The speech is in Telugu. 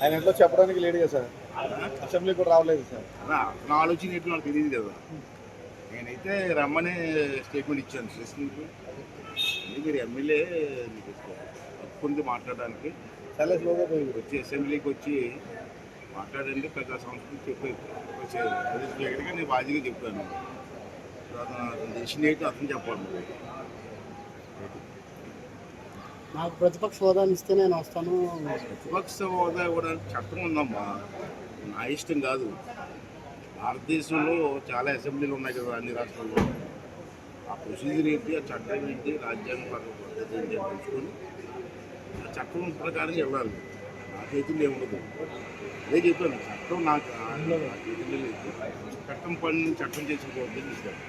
ఆయన ఎంతో చెప్పడానికి లేడు కదా సార్. అసెంబ్లీ కూడా రావలేదు సార్. అతను ఆలోచన ఏంటో నాకు తెలియదు కదా. నేనైతే రమ్మని స్టేట్మెంట్ ఇచ్చాను ఇది మీరు ఎమ్మెల్యే మీకు ఉంది మాట్లాడడానికి. చాలా స్లోగా పోయింది. వచ్చి అసెంబ్లీకి వచ్చి మాట్లాడండి ప్రజా సంస్కృతి చెప్పి దగ్గరికి నేను బాధ్యతగా చెప్తాను అతను ఏంటో అతను చెప్పాలి. నాకు ప్రతిపక్ష హోదాని ఇస్తే నేను వస్తాను. ప్రతిపక్ష హోదా ఇవ్వడానికి చట్టం ఉందమ్మా. నా ఇష్టం కాదు. భారతదేశంలో చాలా అసెంబ్లీలు ఉన్నాయి కదా అన్ని రాష్ట్రాల్లో. ఆ ప్రొసీజర్ ఏంటి ఆ చట్టం ఏంటి రాజ్యాంగ పద్ధతి ఏంటి అని తెలుసుకొని ఆ చట్టం ప్రకారం వెళ్ళాలి. నా చేతుల్లో ఏముండదు అదే చెప్పాను చట్టం నాకు నా చేతుల్లో లేదు. చట్టం పని చట్టం చేసుకోవద్దని చెప్పాను